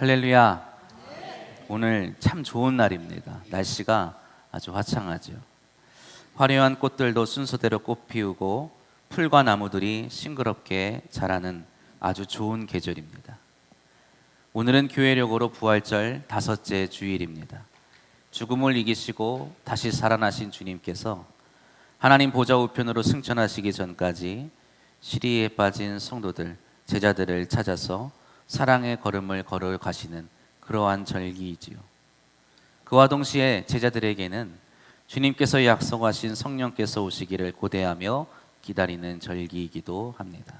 할렐루야. 오늘 참 좋은 날입니다. 날씨가 아주 화창하죠. 화려한 꽃들도 순서대로 꽃 피우고 풀과 나무들이 싱그럽게 자라는 아주 좋은 계절입니다. 오늘은 교회력으로 부활절 다섯째 주일입니다. 죽음을 이기시고 다시 살아나신 주님께서 하나님 보좌 우편으로 승천하시기 전까지 시리에 빠진 성도들, 제자들을 찾아서 사랑의 걸음을 걸어 가시는 그러한 절기이지요. 그와 동시에 제자들에게는 주님께서 약속하신 성령께서 오시기를 고대하며 기다리는 절기이기도 합니다.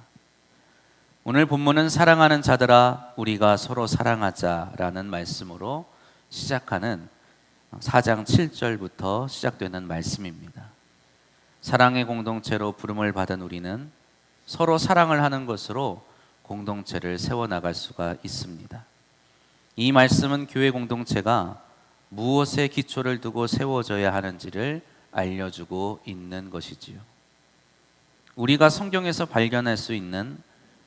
오늘 본문은 사랑하는 자들아 우리가 서로 사랑하자라는 말씀으로 시작하는 4장 7절부터 시작되는 말씀입니다. 사랑의 공동체로 부름을 받은 우리는 서로 사랑을 하는 것으로 공동체를 세워나갈 수가 있습니다. 이 말씀은 교회 공동체가 무엇에 기초를 두고 세워져야 하는지를 알려주고 있는 것이지요. 우리가 성경에서 발견할 수 있는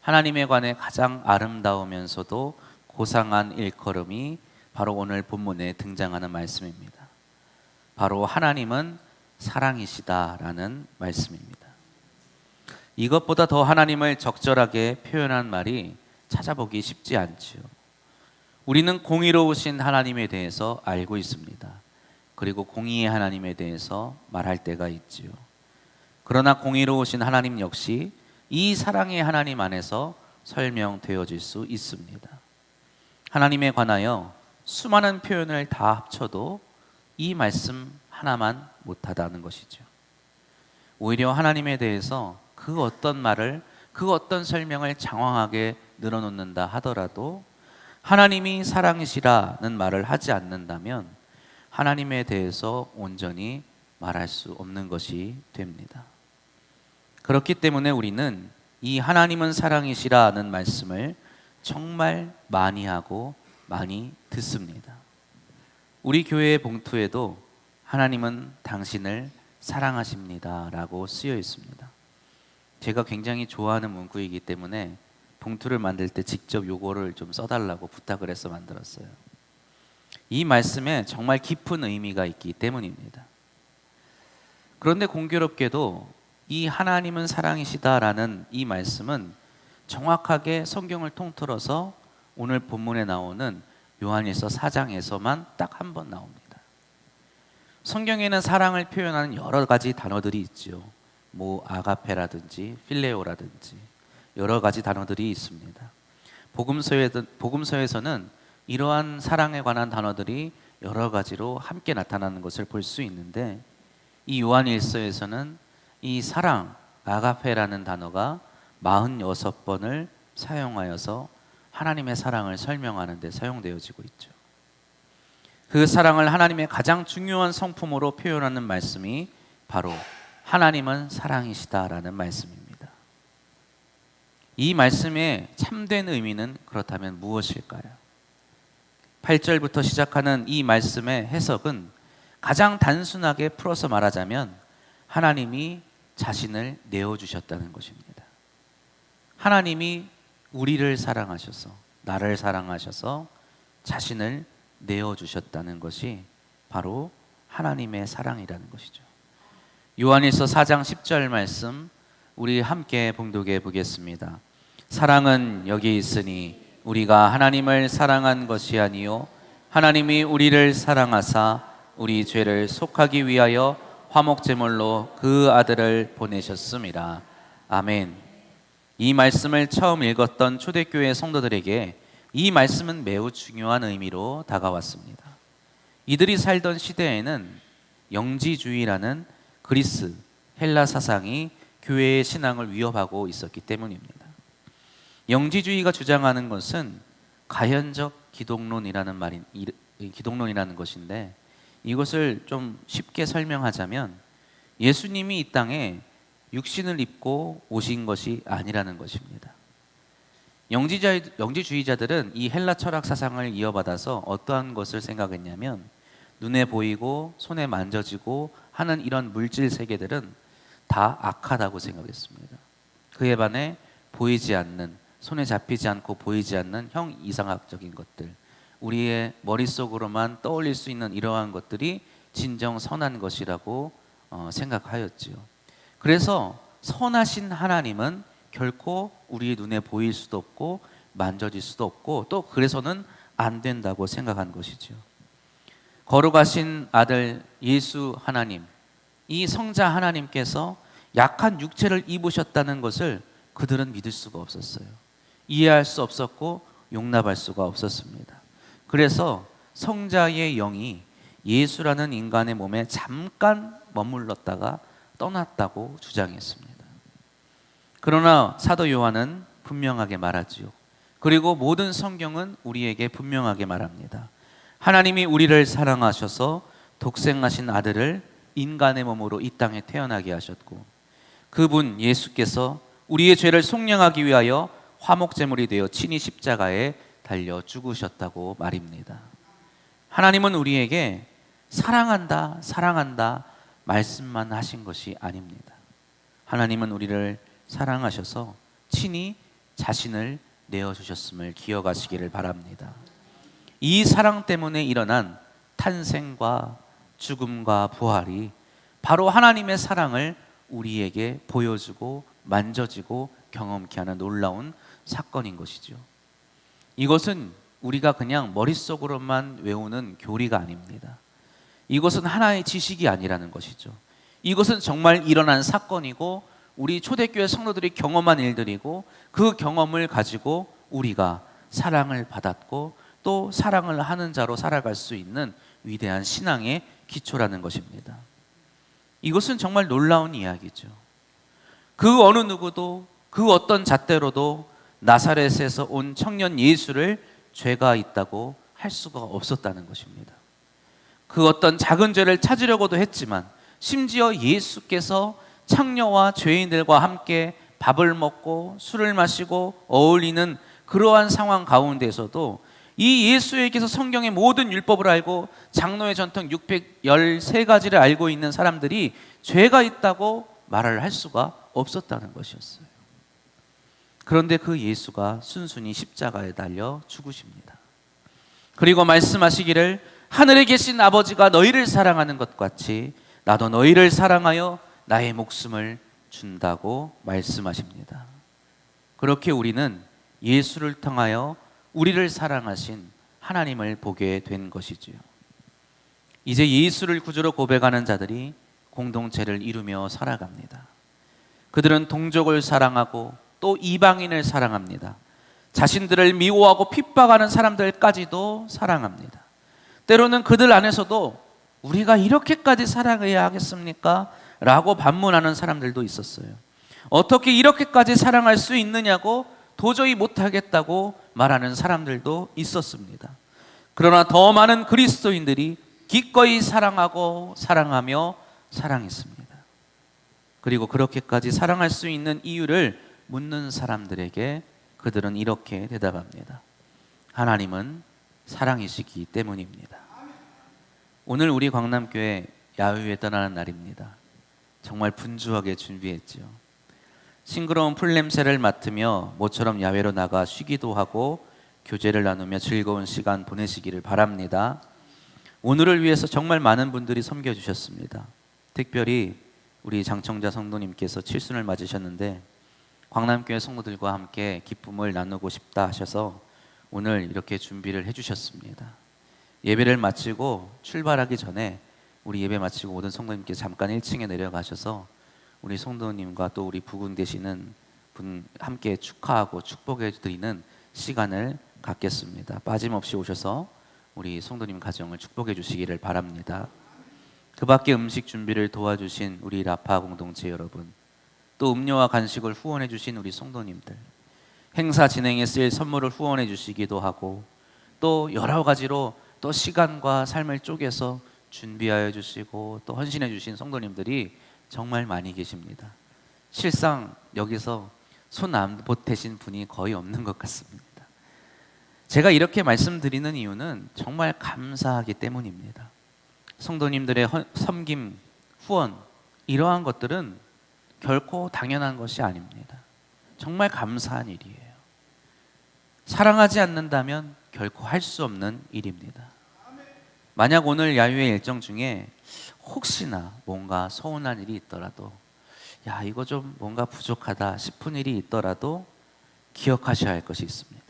하나님에 관해 가장 아름다우면서도 고상한 일컬음이 바로 오늘 본문에 등장하는 말씀입니다. 바로 하나님은 사랑이시다라는 말씀입니다. 이것보다 더 하나님을 적절하게 표현한 말이 찾아보기 쉽지 않지요. 우리는 공의로우신 하나님에 대해서 알고 있습니다. 그리고 공의의 하나님에 대해서 말할 때가 있지요. 그러나 공의로우신 하나님 역시 이 사랑의 하나님 안에서 설명되어질 수 있습니다. 하나님에 관하여 수많은 표현을 다 합쳐도 이 말씀 하나만 못하다는 것이죠. 오히려 하나님에 대해서 그 어떤 말을 그 어떤 설명을 장황하게 늘어놓는다 하더라도 하나님이 사랑이시라는 말을 하지 않는다면 하나님에 대해서 온전히 말할 수 없는 것이 됩니다. 그렇기 때문에 우리는 이 하나님은 사랑이시라는 말씀을 정말 많이 하고 많이 듣습니다. 우리 교회의 봉투에도 하나님은 당신을 사랑하십니다라고 쓰여 있습니다. 제가 굉장히 좋아하는 문구이기 때문에 봉투를 만들 때 직접 요거를 좀 써달라고 부탁을 해서 만들었어요. 이 말씀에 정말 깊은 의미가 있기 때문입니다. 그런데 공교롭게도 이 하나님은 사랑이시다라는 이 말씀은 정확하게 성경을 통틀어서 오늘 본문에 나오는 요한일서 4장에서만 딱 한 번 나옵니다. 성경에는 사랑을 표현하는 여러 가지 단어들이 있죠. 뭐 아가페라든지 필레오라든지 여러 가지 단어들이 있습니다. 복음서에 복음서에서는 이러한 사랑에 관한 단어들이 여러 가지로 함께 나타나는 것을 볼 수 있는데 이 요한일서에서는 이 사랑 아가페라는 단어가 46번을 사용하여서 하나님의 사랑을 설명하는 데 사용되어지고 있죠. 그 사랑을 하나님의 가장 중요한 성품으로 표현하는 말씀이 바로 하나님은 사랑이시다라는 말씀입니다. 이 말씀의 참된 의미는 그렇다면 무엇일까요? 8절부터 시작하는 이 말씀의 해석은 가장 단순하게 풀어서 말하자면 하나님이 자신을 내어주셨다는 것입니다. 하나님이 우리를 사랑하셔서, 나를 사랑하셔서 자신을 내어주셨다는 것이 바로 하나님의 사랑이라는 것이죠. 요한일서 4장 10절 말씀 우리 함께 봉독해 보겠습니다. 사랑은 여기 있으니 우리가 하나님을 사랑한 것이 아니요 하나님이 우리를 사랑하사 우리 죄를 속하기 위하여 화목 제물로 그 아들을 보내셨습니다. 아멘. 이 말씀을 처음 읽었던 초대교회 성도들에게 이 말씀은 매우 중요한 의미로 다가왔습니다. 이들이 살던 시대에는 영지주의라는 그리스, 헬라 사상이 교회의 신앙을 위협하고 있었기 때문입니다. 영지주의가 주장하는 것은 가현적 기독론이라는 말인 기독론이라는 것인데 이것을 좀 쉽게 설명하자면 예수님이 이 땅에 육신을 입고 오신 것이 아니라는 것입니다. 영지자, 영지주의자들은 이 헬라 철학 사상을 이어받아서 어떠한 것을 생각했냐면 눈에 보이고 손에 만져지고 하는 이런 물질 세계들은 다 악하다고 생각했습니다. 그에 반해 보이지 않는 손에 잡히지 않고 보이지 않는 형 이상학적인 것들, 우리의 머릿속으로만 떠올릴 수 있는 이러한 것들이 진정 선한 것이라고 어, 생각하였지요. 그래서 선하신 하나님은 결코 우리의 눈에 보일 수도 없고 만져질 수도 없고 또 그래서는 안 된다고 생각한 것이죠. 거룩하신 아들 예수 하나님, 이 성자 하나님께서 약한 육체를 입으셨다는 것을 그들은 믿을 수가 없었어요. 이해할 수 없었고 용납할 수가 없었습니다. 그래서 성자의 영이 예수라는 인간의 몸에 잠깐 머물렀다가 떠났다고 주장했습니다. 그러나 사도 요한은 분명하게 말하지요. 그리고 모든 성경은 우리에게 분명하게 말합니다. 하나님이 우리를 사랑하셔서 독생하신 아들을 인간의 몸으로 이 땅에 태어나게 하셨고 그분 예수께서 우리의 죄를 속량하기 위하여 화목제물이 되어 친히 십자가에 달려 죽으셨다고 말입니다. 하나님은 우리에게 사랑한다, 사랑한다 말씀만 하신 것이 아닙니다. 하나님은 우리를 사랑하셔서 친히 자신을 내어 주셨음을 기억하시기를 바랍니다. 이 사랑 때문에 일어난 탄생과 죽음과 부활이 바로 하나님의 사랑을 우리에게 보여주고 만져지고 경험케 하는 놀라운 사건인 것이죠. 이것은 우리가 그냥 머릿속으로만 외우는 교리가 아닙니다. 이것은 하나의 지식이 아니라는 것이죠. 이것은 정말 일어난 사건이고 우리 초대교회 성도들이 경험한 일들이고 그 경험을 가지고 우리가 사랑을 받았고 또 사랑을 하는 자로 살아갈 수 있는 위대한 신앙의 기초라는 것입니다. 이것은 정말 놀라운 이야기죠. 그 어느 누구도 그 어떤 잣대로도 나사렛에서 온 청년 예수를 죄가 있다고 할 수가 없었다는 것입니다. 그 어떤 작은 죄를 찾으려고도 했지만 심지어 예수께서 창녀와 죄인들과 함께 밥을 먹고 술을 마시고 어울리는 그러한 상황 가운데서도 이 예수에게서 성경의 모든 율법을 알고 장로의 전통 613가지를 알고 있는 사람들이 죄가 있다고 말을 할 수가 없었다는 것이었어요. 그런데 그 예수가 순순히 십자가에 달려 죽으십니다. 그리고 말씀하시기를 하늘에 계신 아버지가 너희를 사랑하는 것 같이 나도 너희를 사랑하여 나의 목숨을 준다고 말씀하십니다. 그렇게 우리는 예수를 통하여 우리를 사랑하신 하나님을 보게 된 것이지요. 이제 예수를 구주로 고백하는 자들이 공동체를 이루며 살아갑니다. 그들은 동족을 사랑하고 또 이방인을 사랑합니다. 자신들을 미워하고 핍박하는 사람들까지도 사랑합니다. 때로는 그들 안에서도 우리가 이렇게까지 사랑해야 하겠습니까? 라고 반문하는 사람들도 있었어요. 어떻게 이렇게까지 사랑할 수 있느냐고 도저히 못하겠다고 말하는 사람들도 있었습니다. 그러나 더 많은 그리스도인들이 기꺼이 사랑하고 사랑하며 사랑했습니다. 그리고 그렇게까지 사랑할 수 있는 이유를 묻는 사람들에게 그들은 이렇게 대답합니다. 하나님은 사랑이시기 때문입니다. 오늘 우리 광남교회 야유회 떠나는 날입니다. 정말 분주하게 준비했죠. 싱그러운 풀 냄새를 맡으며 모처럼 야외로 나가 쉬기도 하고 교제를 나누며 즐거운 시간 보내시기를 바랍니다. 오늘을 위해서 정말 많은 분들이 섬겨 주셨습니다. 특별히 우리 장청자 성도님께서 칠순을 맞으셨는데 광남교회 성도들과 함께 기쁨을 나누고 싶다 하셔서 오늘 이렇게 준비를 해 주셨습니다. 예배를 마치고 출발하기 전에 우리 예배 마치고 모든 성도님께 잠깐 1층에 내려가셔서 우리 성도님과 또 우리 부군 되시는 분 함께 축하하고 축복해 드리는 시간을 갖겠습니다. 빠짐없이 오셔서 우리 성도님 가정을 축복해 주시기를 바랍니다. 그 밖에 음식 준비를 도와주신 우리 라파 공동체 여러분, 또 음료와 간식을 후원해 주신 우리 성도님들, 행사 진행에 쓰일 선물을 후원해 주시기도 하고, 또 여러 가지로 또 시간과 삶을 쪼개서 준비하여 주시고 또 헌신해 주신 성도님들이 정말 많이 계십니다. 실상 여기서 손 안 보태신 분이 거의 없는 것 같습니다. 제가 이렇게 말씀드리는 이유는 정말 감사하기 때문입니다. 성도님들의 헌- 섬김, 후원 이러한 것들은 결코 당연한 것이 아닙니다. 정말 감사한 일이에요. 사랑하지 않는다면 결코 할 수 없는 일입니다. 만약 오늘 야유회 일정 중에 혹시나 뭔가 서운한 일이 있더라도 야 이거 좀 뭔가 부족하다 싶은 일이 있더라도 기억하셔야 할 것이 있습니다.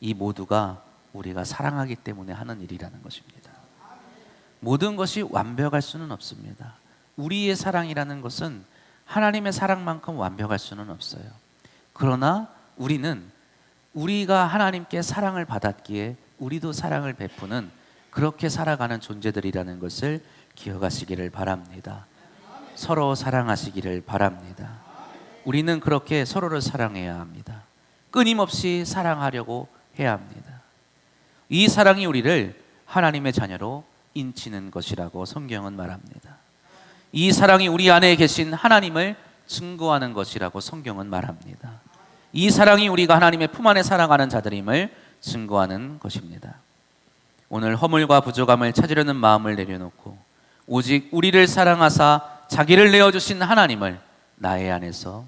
이 모두가 우리가 사랑하기 때문에 하는 일이라는 것입니다. 모든 것이 완벽할 수는 없습니다. 우리의 사랑이라는 것은 하나님의 사랑만큼 완벽할 수는 없어요. 그러나 우리는 우리가 하나님께 사랑을 받았기에 우리도 사랑을 베푸는 그렇게 살아가는 존재들이라는 것을 기억하시기를 바랍니다. 서로 사랑하시기를 바랍니다. 우리는 그렇게 서로를 사랑해야 합니다. 끊임없이 사랑하려고 해야 합니다. 이 사랑이 우리를 하나님의 자녀로 인치는 것이라고 성경은 말합니다. 이 사랑이 우리 안에 계신 하나님을 증거하는 것이라고 성경은 말합니다. 이 사랑이 우리가 하나님의 품 안에 살아가는 자들임을 증거하는 것입니다. 오늘 허물과 부족함을 찾으려는 마음을 내려놓고 오직 우리를 사랑하사 자기를 내어주신 하나님을 나의 안에서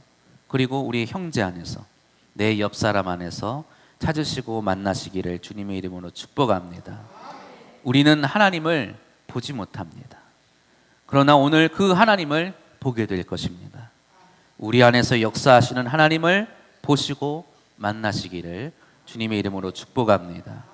그리고 우리 형제 안에서 내 옆 사람 안에서 찾으시고 만나시기를 주님의 이름으로 축복합니다. 우리는 하나님을 보지 못합니다. 그러나 오늘 그 하나님을 보게 될 것입니다. 우리 안에서 역사하시는 하나님을 보시고 만나시기를 주님의 이름으로 축복합니다.